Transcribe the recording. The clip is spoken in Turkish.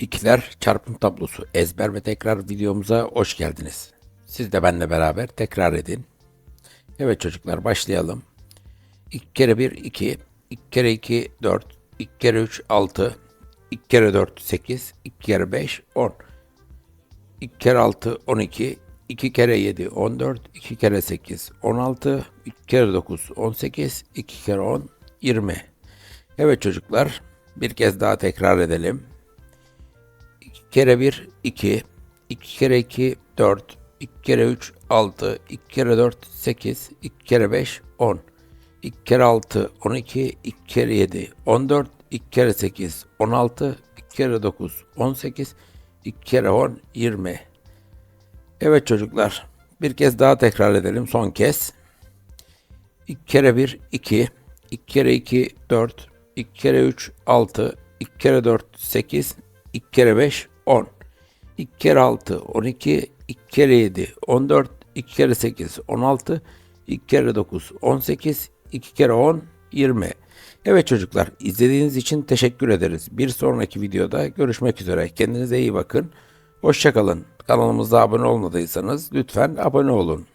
İkiler çarpım tablosu ezber ve tekrar videomuza hoş geldiniz. Siz de benimle beraber tekrar edin. Evet çocuklar başlayalım. 2 kere 1 2, 2 kere 2 4, 2 kere 3 6, 2 kere 4 8, 2 kere 5 10. 2 kere 6 12, 2 kere 7 14, 2 kere 8 16, 2 kere 9 18, 2 kere 10 20. Evet çocuklar bir kez daha tekrar edelim. 2 kere 1 2, 2 kere 2 4, 2 kere 3 6, 2 kere 4 8, 2 kere 5 10. 2 kere 6 12, 2 kere 7 14, 2 kere 8 16, 2 kere 9 18, 2 kere 10 20. Evet çocuklar bir kez daha tekrar edelim son kez. 2 kere 1 2, 2 kere 2 4, 2 kere 3 6, 2 kere 4 8, 2 kere 5 10. 2 kere 6 12, 2 kere 7 14, 2 kere 8 16, 2 kere 9 18, 2 kere 10 20. Evet çocuklar izlediğiniz için teşekkür ederiz. Bir sonraki videoda görüşmek üzere. Kendinize iyi bakın. Hoşçakalın. Kanalımıza abone olmadıysanız lütfen abone olun.